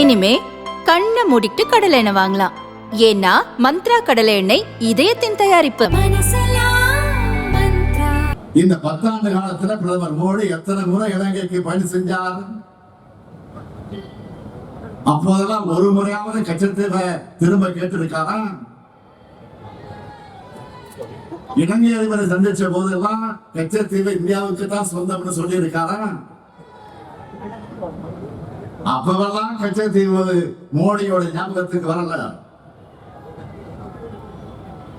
இனிமே கண்ணை மூடிட்டு கடலை எண்ணெய் வாங்கலாம். ஏன்னா மந்த்ரா கடலை எண்ணெய் இதயத்தின் தயாரிப்பு. இந்த பத்தாண்டு காலத்துல பிரதமர் மோடி எத்தனை முறை இலங்கைக்கு பயணம் செஞ்சார்? அப்போதெல்லாம் ஒரு முறையாவது கச்சத்தீவை திரும்ப கேட்டிருக்காரா? இலங்கை அதிபரை சந்திச்ச போதெல்லாம் கச்சத்தீவு இந்தியாவுக்கு தான் சொந்தம்னு சொல்லி இருக்காரா அப்பவெல்லாம் கச்சத்தீவு மோடியோட ஞாபகத்துக்கு வரல.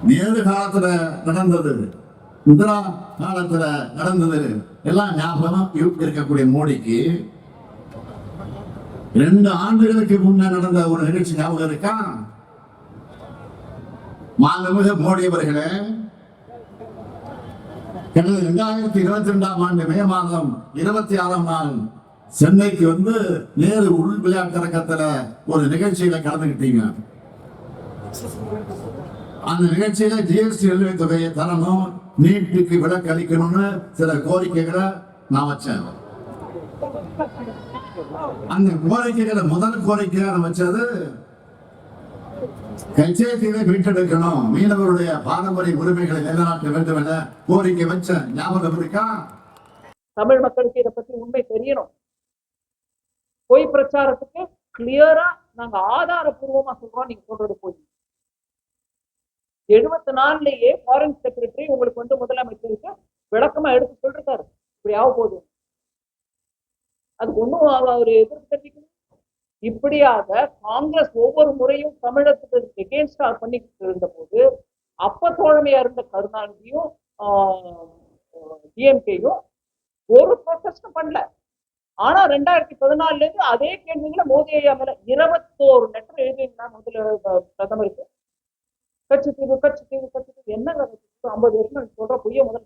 நேரு காலத்துல நடந்தது. இந்திரா காலத்துல நடந்தது. எல்லாம் ஞாபகம் இருக்கக்கூடிய மோடிக்கு. ரெண்டு ஆண்டுகளுக்கு முன்ன நடந்த ஒரு நிகழ்ச்சி ஞாபகம் இருக்கா? மாண்புமிகு மோடி அவர்களே கடந்த இரண்டாயிரத்தி இருபத்தி ரெண்டாம் ஆண்டு மே மாதம் இருபத்தி ஆறாம் நாள் சென்னைக்கு வந்து நேரு உள் விளையாட்டரங்கத்துல ஒரு நிகழ்ச்சியில கலந்துக்கிட்டீங்க அந்த நிகழ்ச்சியில ஜிஎஸ்டி நிலுவைத் தொகையை தரணும் நீட்டுக்கு விலக்கு அளிக்கணும்னு சில கோரிக்கைகளை நான் வச்சேன். அந்த கோரிக்கைகளை முதல் கோரிக்கையா நான் வச்சது கச்சேரியை மீட்டெடுக்கணும். மீனவருடைய பாரம்பரிய உரிமைகளை நிலைநாட்ட வேண்டும் என கோரிக்கை வச்சேன். ஞாபகம் இருக்கா? தமிழ் மக்களுக்கு இதை பத்தி உண்மை தெரியணும். பொய் பிரச்சாரத்துக்கு கிளியரா நாங்க ஆதாரபூர்வமா சொல்றோம் நீங்க சொல்றது போய் எழுபத்தி நாலுலயே ஃபாரின் செக்ரட்டரி உங்களுக்கு வந்து முதலமைச்சருக்கு விளக்கமா எடுத்து சொல்லிருக்காரு. இப்படி ஆக போகுது. அதுக்கு ஒன்றும் அவர் எதிர்ப்பு தெரிவிக்கணும் இப்படியாக காங்கிரஸ் ஒவ்வொரு முறையும் தமிழகத்துக்கு எகேன்ஸ்டா பண்ணிக்கிட்டு இருந்த போது அப்ப தோழமையா இருந்த கருணாநிதியும் டிஎம்கேயும் ஒரு ப்ரொட்டஸ்டும் பண்ணல. ஆனா ரெண்டாயிரத்தி பதினாலுல இருந்து அதே கேள்விகளை மோதி ஐயா மேல இருபத்தோரு லெட்டர் எழுதியிருந்தாங்க முதல்ல பிரதமருக்கு. கட்சி தீவு கட்சி தீவு கட்சி தீவு என்ன ஐம்பது வருஷம் சொல்ற பொய்ய முதல்ல